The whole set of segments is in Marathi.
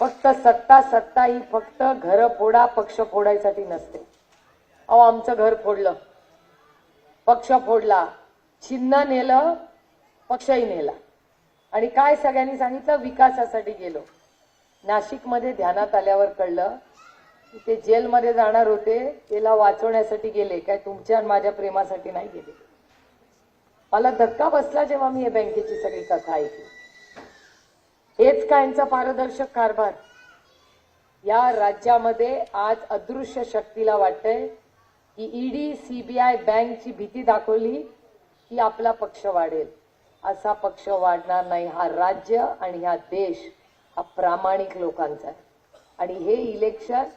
फक्त सत्ता सत्ता ही फक्त घर फोडा पक्ष फोडायसाठी नसते. अहो आमचं घर फोडलं. पक्ष फोडला. छिन्न नेलं पक्षही नेला. आणि काय सगळ्यांनी सांगितलं? विकासासाठी गेलो. नाशिकमध्ये ध्यानात आल्यावर कळलं की ते जेलमध्ये जाणार होते त्याला वाचवण्यासाठी गेले. काय तुमच्या आणि माझ्या प्रेमासाठी नाही गेले. मला धक्का बसला जेव्हा मी या बँकेची सगळी कथा ऐकली. हेच का यांचा पारदर्शक कारभार? या राज्यामध्ये आज अदृश्य शक्तीला वाटतंय की ईडी सीबीआय बँकची भीती दाखवली की आपला पक्ष वाढेल. असा पक्ष वाढणार नाही. हा राज्य आणि हा देश हा प्रामाणिक लोकांचा आहे. आणि हे इलेक्शन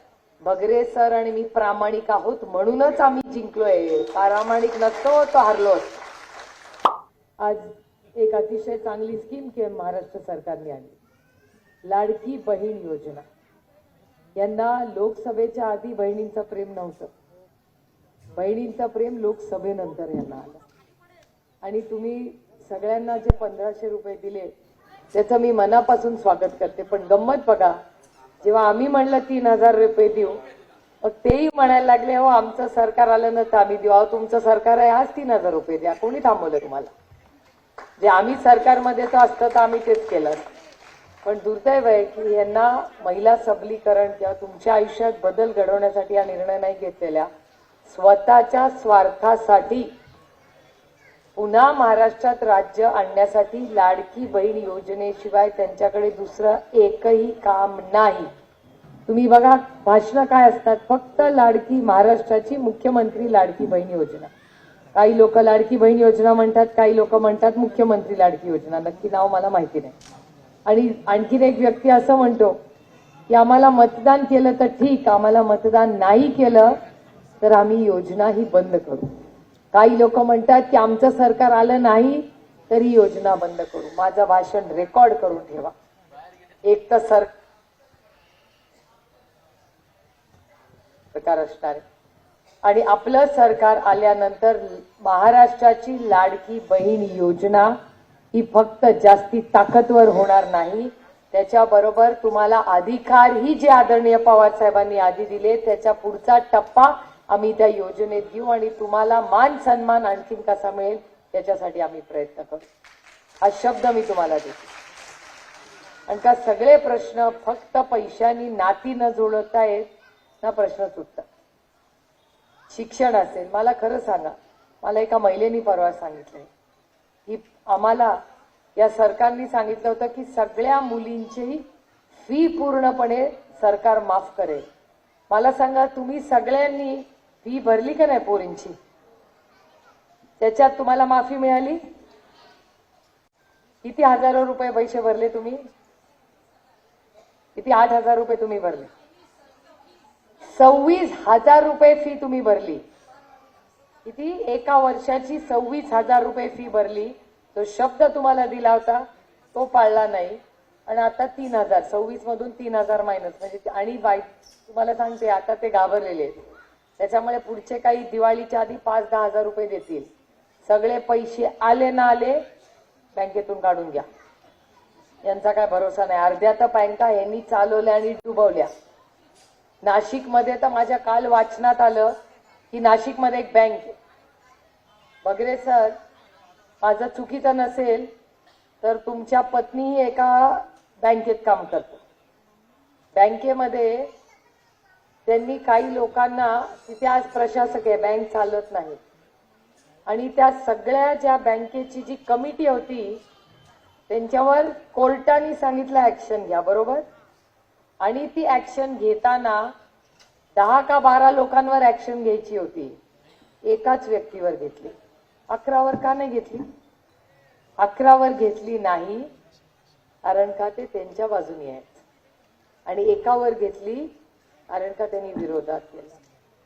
बगरे सर आणि मी प्रामाणिक आहोत म्हणूनच आम्ही जिंकलोय. प्रामाणिक नसतो तो हरलो आज एक अतिशय चांगली स्कीम के महाराष्ट्र सरकारने आणली. लाडकी बहीण योजना. यांना लोकसभेच्या आधी बहिणींचं प्रेम नव्हतं. बहिणींचं प्रेम लोकसभेनंतर यांना आलं. आणि तुम्ही सगळ्यांना जे पंधराशे रुपये दिले त्याचं मी मनापासून स्वागत करते. पण गंमत बघा जेव्हा आम्ही म्हणलं तीन हजार रुपये देऊ मग तेही म्हणायला लागले हो आमचं सरकार आलं ना तर आम्ही देऊ. अहो तुमचं सरकार आहे आज तीन हजार रुपये द्या. कोणी थांबवलं तुम्हाला? जे आम्ही सरकारमध्ये तर असतं तर आम्ही तेच केलं. पण दुर्दैव आहे की यांना महिला सबलीकरण किंवा तुमच्या आयुष्यात बदल घडवण्यासाठी हा निर्णय नाही घेतलेल्या स्वतःच्या स्वार्थासाठी पुन्हा महाराष्ट्रात राज्य आणण्यासाठी लाडकी बहीण योजनेशिवाय त्यांच्याकडे दुसरं एकही काम नाही. तुम्ही बघा भाषणं काय असतात? फक्त लाडकी महाराष्ट्राची मुख्यमंत्री लाडकी बहीण योजना. काही लोक लाडकी बहीण योजना म्हणतात काही लोक म्हणतात मुख्यमंत्री लाडकी योजना. नक्की नाव मला माहिती नाही. आणि आणखीन एक व्यक्ती असं म्हणतो की आम्हाला मतदान केलं तर ठीक आम्हाला मतदान नाही केलं तर आम्ही योजना ही बंद करू. काही लोक म्हणतात की आमचं सरकार आलं नाही तरी योजना बंद करू. माझं भाषण रेकॉर्ड करून ठेवा. एक तर सर सरकार असणार आहे. आणि आपलं सरकार आल्यानंतर महाराष्ट्राची लाडकी बहीण योजना ही फक्त जास्ती ताकदवर होणार नाही. त्याच्याबरोबर तुम्हाला अधिकारही जे आदरणीय पवार साहेबांनी आधी दिले त्याच्या पुढचा टप्पा आम्ही त्या योजनेत घेऊ आणि तुम्हाला मान सन्मान आणखीन कसा मिळेल याच्यासाठी आम्ही प्रयत्न करू. हा शब्द मी तुम्हाला देतो. आणि का सगळे प्रश्न फक्त पैशानी नाती न जुळवता येत ना प्रश्न सुटतात शिक्षण असेल मला खरं सांगा मला एका महिलेनी परवा सांगितलंय. की आम्हाला या सरकारने सांगितलं होतं की सगळ्या मुलींची फी पूर्णपणे सरकार माफ करेल. मला सांगा तुम्ही सगळ्यांनी फी भरली का नाही पोरींची? त्याच्यात तुम्हाला माफी मिळाली? किती हजारो रुपये पैसे भरले तुम्ही? किती आठ हजार रुपये तुम्ही भरले? सव्वीस हजार रुपये फी तुम्ही भरली. किती? एका वर्षाची सव्वीस हजार रुपये फी भरली. तो शब्द तुम्हाला दिला होता. तो पाळला नाही. आणि आता तीन हजार सव्वीस मधून तीन हजार मायनस म्हणजे ते- आणि बाय तुम्हाला सांगते आता ते घाबरलेले आहेत. त्याच्यामुळे पुढचे काही दिवाळीच्या आधी पाच दहा हजार रुपये देतील. सगळे पैसे आले ना आले बँकेतून काढून घ्या. यांचा काय भरोसा नाही. अर्ध्या तर बँका यांनी चालवल्या आणि डुबवल्या. नाशिकमध्ये तर माझ्या काल वाचनात आलं की नाशिकमध्ये एक बँक आहे. बगरे सर माझं चुकीचं नसेल तर तुमच्या पत्नीही एका बँकेत काम करतो. बँकेमध्ये त्यांनी काही लोकांना तिथे आज प्रशासक आहे बँक चालत नाही. आणि त्या सगळ्या ज्या बँकेची जी कमिटी होती त्यांच्यावर कोर्टाने सांगितलं ऍक्शन घ्या बरोबर? आणि ती ऍक्शन घेताना दहा का बारा लोकांवर ऍक्शन घ्यायची होती. एकाच व्यक्तीवर घेतली. अकरावर का नाही घेतली? अकरावर घेतली नाही कारण का ते त्यांच्या बाजूनी आहेत. आणि एकावर घेतली कारण का त्यांनी विरोधात केला.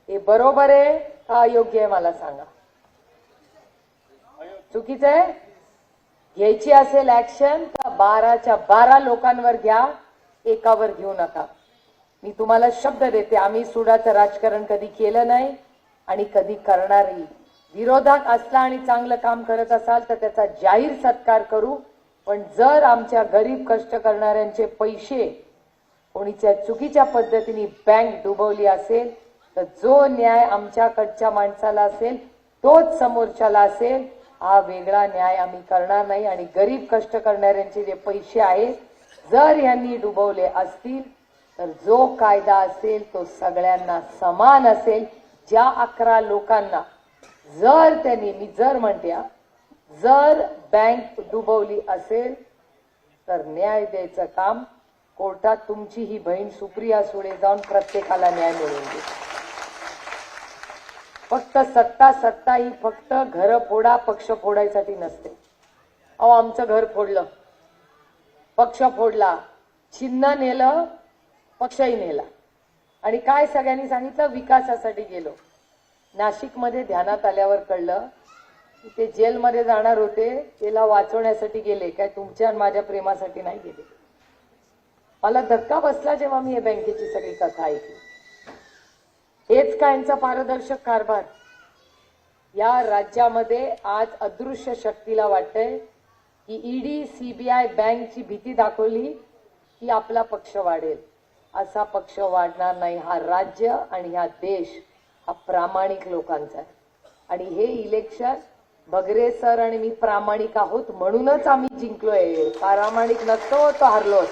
हे बरोबर आहे का अयोग्य आहे मला सांगा? चुकीचं आहे? घ्यायची असेल ऍक्शन तर बाराच्या बारा लोकांवर घ्या. एकावर घेऊ नका. मी तुम्हाला शब्द देते आम्ही सुडाचं राजकारण कधी केलं नाही आणि कधी करणारही. विरोधात असला आणि चांगलं काम करत असाल तर त्याचा जाहीर सत्कार करू पण जर आमच्या गरीब कष्ट करणाऱ्यांचे पैसे कोणीच्या चुकीच्या पद्धतीने बँक डुबवली असेल तर जो न्याय आमच्याकडच्या माणसाला असेल तोच समोरच्याला असेल हा वेगळा न्याय आम्ही करणार नाही आणि गरीब कष्ट करणाऱ्यांचे जे पैसे आहेत जर यांनी डुबवले असतील तर जो कायदा असेल तो सगळ्यांना समान असेल. ज्या अकरा लोकांना जर त्यांनी मी जर म्हणत्या जर बँक डुबवली असेल तर न्याय द्यायचं काम कोर्टात तुमची ही बहीण सुप्रिया सुळे जाऊन प्रत्येकाला न्याय मिळवून देईल. फक्त सत्ता सत्ता ही फक्त घर फोडा पक्ष फोडायसाठी नसते. अहो आमचं घर फोडलं. पक्ष फोडला छिन्न नेलं पक्षही नेला. आणि काय सगळ्यांनी सांगितलं? विकासासाठी गेलो. नाशिकमध्ये ध्यानात आल्यावर कळलं की ते जेलमध्ये जाणार होते त्याला वाचवण्यासाठी गेले. काय तुमच्या आणि माझ्या प्रेमासाठी नाही गेले. मला धक्का बसला जेव्हा मी या बँकेची सगळी कथा ऐकली. हेच का यांचा पारदर्शक कारभार? या राज्यामध्ये आज अदृश्य शक्तीला वाटतंय की ईडी सीबीआय बँकची भीती दाखवली की आपला पक्ष वाढेल. असा पक्ष वाढणार नाही. हा राज्य आणि हा देश हा प्रामाणिक लोकांचा आहे. आणि हे इलेक्शन बगरे सर आणि मी प्रामाणिक आहोत म्हणूनच आम्ही जिंकलोय. प्रामाणिक नसतो तो हरलो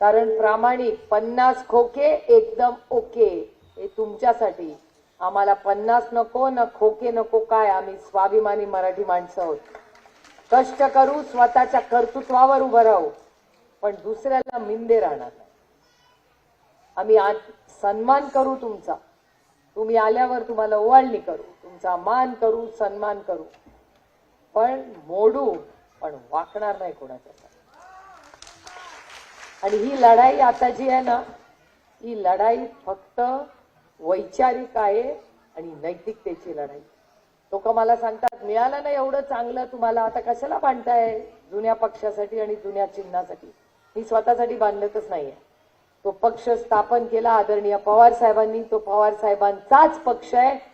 कारण प्रामाणिक पन्नास खोके एकदम ओके हे तुमच्यासाठी आम्हाला पन्नास नको न खोके नको काय? आम्ही स्वाभिमानी मराठी माणसं आहोत. कष्ट करू स्वतःच्या कर्तृत्वावर उभं राहू. पण दुसऱ्याला मिंदे राहणार नाही. आम्ही आज सन्मान करू तुमचा. तुम्ही आल्यावर तुम्हाला ओवाळणी करू. तुमचा मान करू सन्मान करू. पण मोडू पण वाकणार नाही कोणाच्या आणि ही लढाई आता जी आहे ना ही लढाई फक्त वैचारिक आहे आणि नैतिकतेची लढाई. लोक मला सांगतात मिळालं ना एवढं चांगलं तुम्हाला आता कशाला बांधताय जुन्या पक्षासाठी आणि जुन्या चिन्हासाठी? मी स्वतःसाठी बांधतच नाहीये. तो पक्ष स्थापन केला आदरणीय पवार साहेबांनी. तो पवार साहेबांचाच पक्ष आहे.